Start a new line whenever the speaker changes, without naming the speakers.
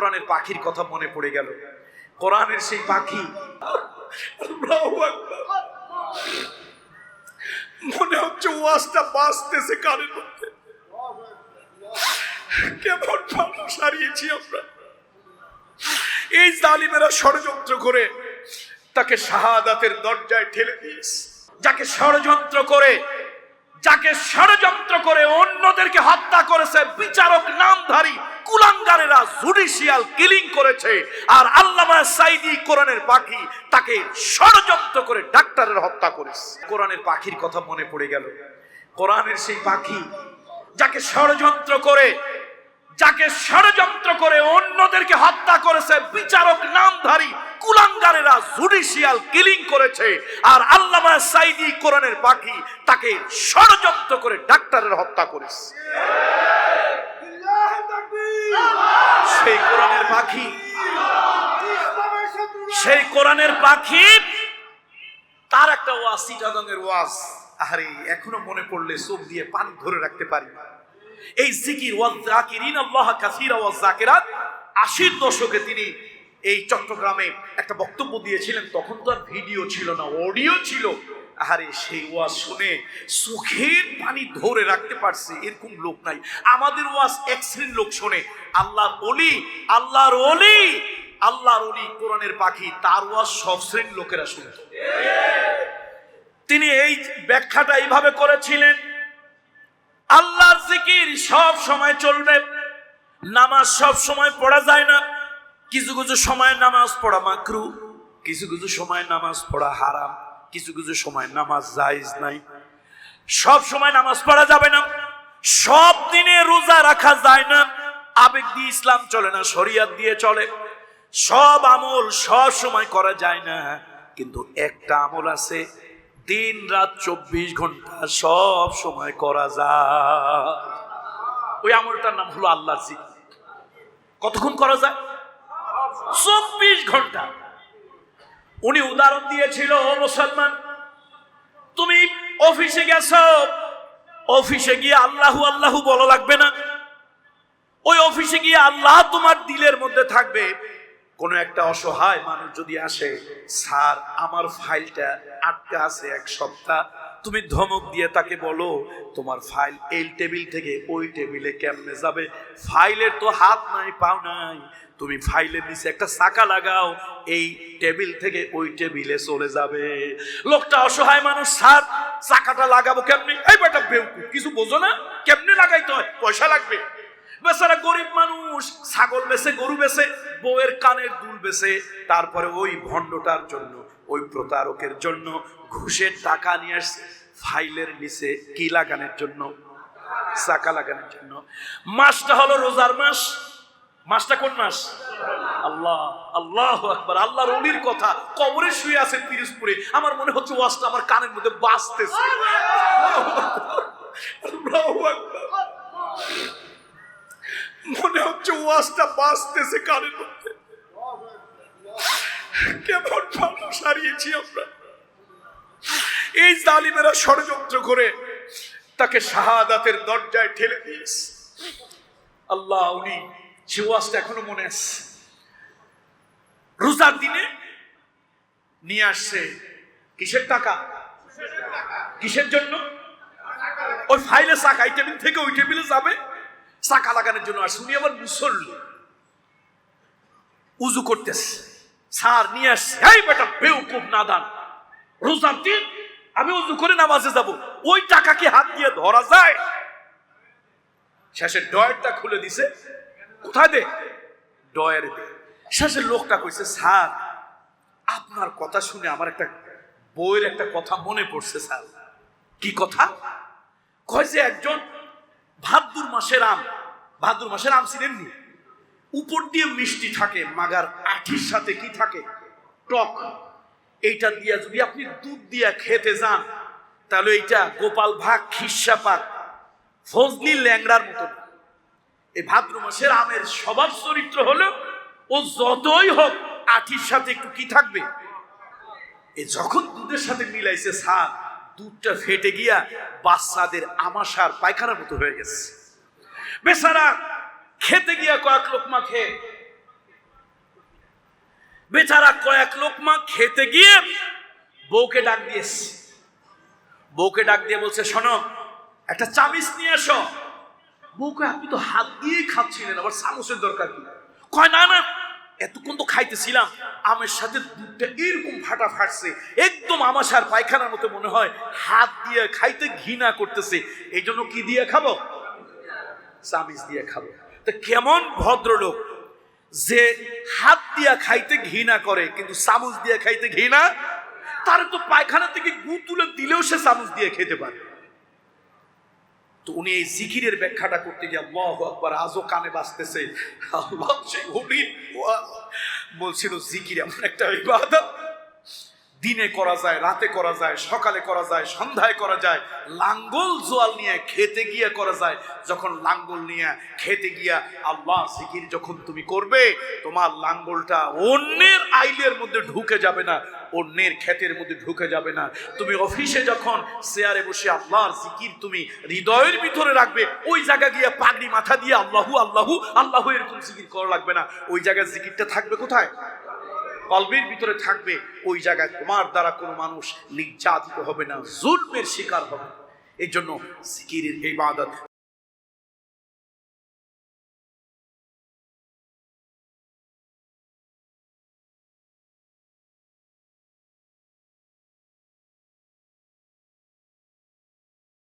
কোরআনের পাখির কথা মনে পড়ে গেল। কোরআনের সেই পাখি। মনে হচ্ছে ওয়াজটা বাঁচতেছে কানের মধ্যে। কেমন মানুষ হারিয়েছি আমরা। এই জালিমেরা ষড়যন্ত্র করে তাকে শাহাদাতের দরজায় ঠেলে দিয়েছে। যাকে ষড়যন্ত্র করে, যাকে ষড়যন্ত্র করে অন্যদেরকে হত্যা করেছে বিচারক নামধারী জুডিশিয়াল কিলিং করেছে, আর আল্লামা সাইদি কোরআনের পাখি তাকে ষড়যন্ত্র করে ডাক্তারের হত্যা করেছে। কোরআনের পাখির কথা মনে পড়ে গেল। কোরআনের সেই পাখি যাকে ষড়যন্ত্র করে, যাকে ষড়যন্ত্র করে অন্যদেরকে হত্যা করেছে, বিচারক নামধারী কুলাঙ্গারেরা জুডিশিয়াল কিলিং করেছে, আর আল্লামা সাইদি কোরআনের পাখি তাকে ষড়যন্ত্র করে ডাক্তারের হত্যা করেছে। সেই কোরআনের পাখি। সেই কোরআনের পাখি, তার একটা ওয়াজ চিটাগঙ্গের ওয়াজ। আরে এখনও মনে পড়লে চোখ দিয়ে পানি ধরে রাখতে পারি। এই জিকির ওয়াল জাকিরিন, আল্লাহ কাসীরা ওয়াল জাকিরাত, আশির দশকে তিনি এই চট্টগ্রামে একটা বক্তব্য দিয়েছিলেন। তখন তো আর ভিডিও ছিল না, অডিও ছিল। আরে সেই ওয়াজ শুনে চোখের পানি ধরে রাখতে পারছে এরকম লোক নাই। আমাদের ওয়াজ এক শ্রেণির লোক শোনে আল্লাহর অলি আল্লাহর অলি আল্লাহর অলি কোরআনের পাখি তার ওয়াজ সব শ্রেণির লোকেরা শুনত। তিনি এই ব্যাখ্যাটা এইভাবে করেছিলেন আল্লাহর জিকির সব সময় চলবে নামাজ সব সময় পড়া যায় না কিছু কিছু সময় নামাজ পড়া মাকরু কিছু কিছু সময় নামাজ পড়া হারাম। কিছু কিছু সময় নামাজ জায়েজ নাই। সব সময় নামাজ পড়া যাবে না। সব দিনে রোজা রাখা যায় না। আবেগ দিয়ে ইসলাম চলে না, শরিয়াত দিয়ে চলে। সব আমল সব সময় করা যায় না। কিন্তু একটা আমল আছে, দিন রাত চব্বিশ ঘণ্টা সব সময় করা যায়। ওই আমলটার নাম হলো আল্লাহর জিকির। কতক্ষণ করা যায়? চব্বিশ ঘণ্টা। উনি উদাহরণ দিয়েছিল মুসলমান, তুমি অফিসে গেছ? অফিসে গিয়ে আল্লাহু আল্লাহু বলা লাগবে না। ওই অফিসে গিয়ে আল্লাহ তোমার দিলের মধ্যে থাকবে। কোনো একটা অসহায় মানুষ যদি আসে, স্যার, আমার ফাইলটা আটকা আছে এক সপ্তাহ। তুমি ধমক দিয়ে তাকে বলো, তোমার ফাইল এই টেবিল থেকে ওই টেবিলে কেমনে যাবে? ফাইলের তো হাত নাই, পাও নাই। তুমি ফাইলের নিচে একটা চাকা লাগাও, এই টেবিল থেকে ওই টেবিলে চলে যাবে। লোকটা অসহায় মানুষ সার চাকাটা লাগাবো কেমনি? এই বেটা বেউকুফ কিছু বোঝো না? কেমনে লাগাইতে হয়? পয়সা লাগবে। বেচারা গরিব মানুষ, ছাগল বেছে গরু বেছে বউয়ের কানের দুল বেছে তারপরে ওই ভণ্ডটার জন্য ওই প্রতারকের জন্য ঘুষের টাকা নিয়ে আসছে। ফাইলের নিচে কি লাগানোর জন্য? চাকা লাগানোর জন্য। মাসটা হলো রোজার মাস। মাসটা কোন মাস? আল্লাহ আল্লাহ আকবার। আল্লাহর অলির কথা। কবরে শুয়ে আছে পিরিজপুরে। আমার মনে হচ্ছে ওয়াজটা আমার কানের মধ্যে আকবার। মনে হচ্ছে ওয়াজটা বাঁচতেছে কানের মধ্যে। কেমন মানুষ হারিয়েছি আমরা। এই জালিমেরা ষড়যন্ত্র করে তাকে শাহাদাতের দরজায় ঠেলে দিয়েছে। আল্লাহ, উনি সে এখনও মনে আছে, রোজার দিনে নিয়ে আসছে কিসের টাকা? কিসের জন্য? ওই ফাইলে চাকা, এই টেবিল থেকে ওই টেবিলে যাবে, চাকা লাগানোর জন্য আর উনি আবার মুসল্লি। উজু করতেছে। স্যার নিয়ে আসছে। এই বেটা বেউকুব নাদান রোজার দিন আমি উজু করে নামাজে যাব। ওই টাকা কি হাত দিয়ে ধরা যায়? শেষে ডয়ারটা খুলে দিছে। কোথায় দে? ডয়ারে দে। শেষে লোকটা কইছে, স্যার, আপনার কথা শুনে আমার একটা বইয়ের একটা কথা মনে পড়ছে, স্যার। কি কথা? কয় যে একজন ভাদ্র মাসের আম। ভাদ্র মাসের আম ছিলেন নি? উপর দিয়ে মিষ্টি থাকে, মাগার আঠির সাথে কি থাকে? টক। এইটা দিয়া যদি আপনি দুধ দিয়া খেতে যান, তাহলে এইটা গোপাল ভাগ খিসা পাক ফজলি ল্যাংড়ার মতো। এই ভাদ্র মাসের আমের স্বভাব চরিত্র হলো, ও যতই হোক, আঠির সাথে একটু কি থাকবে? এ যখন দুধের সাথে মিলাইছে সার দুধটা ফেটে গিয়া বাচ্চাদের আমাশার পায়খানার মতো হয়ে গেছে। বেচারা খেতে গিয়া কয়েক লোকমা খেয়ে। বেচারা কয়েক লোকমা খেতে গিয়ে বউকে ডাক দিয়েছে। বউকে ডাক দিয়ে বলছে, শোনো, একটা চামিচ নিয়ে এসো। বউকে, আপনি তো হাত দিয়েই খাচ্ছিলেন, আবার চামচের দরকার কি? কয়, না না, এতক্ষণ তো খাইতেছিলাম, আমের সাথে দুধটা এরকম ফাটা ফাটছে, একদম আমাশার পায়খানার মতো মনে হয়, হাত দিয়ে খাইতে ঘৃণা করতেছে এই জন্য কি দিয়ে খাব? চামিচ দিয়ে খাব। তো কেমন ভদ্রলোক? যে হাত দিয়া খাইতে ঘৃণা করে, কিন্তু চামচ দিয়ে খাইতে ঘৃণা তার তো পায়খানা থেকে গু তুলে দিলেও সে চামচ দিয়ে খেতে পারে। তো উনি এই জিকিরের ব্যাখ্যাটা করতে গিয়ে আল্লাহ আকবার আজও কানে বাজতেছে। আল্লাহ সেই হরির বলছিল, জিকির এমন একটা ইবাদত দিনে করা যায়, রাতে করা যায়, সকালে করা যায়, সন্ধ্যায় করা যায়, লাঙ্গল জোয়াল নিয়ে খেতে গিয়ে করা যায়। যখন লাঙ্গল নিয়ে খেতে গিয়া আল্লাহ জিকির যখন তুমি করবে, তোমার লাঙ্গলটা অন্যের আইলের মধ্যে ঢুকে যাবে না, অন্যের ক্ষেতের মধ্যে ঢুকে যাবে না। তুমি অফিসে যখন চেয়ারে বসে আল্লাহর জিকির তুমি হৃদয়ের ভিতরে রাখবে, ওই জায়গা গিয়ে পাগড়ি মাথা দিয়ে আল্লাহু আল্লাহু আল্লাহু এরকম জিকির করা লাগবে না। ওই জায়গায় জিকিরটা থাকবে কোথায়? কলবের ভিতরে থাকবে, ওই জায়গায় তোমার দ্বারা কোনো মানুষ নির্যাতিত হবে না, জুলমের শিকার হবে। এই জন্য সিকিরের এই ইবাদত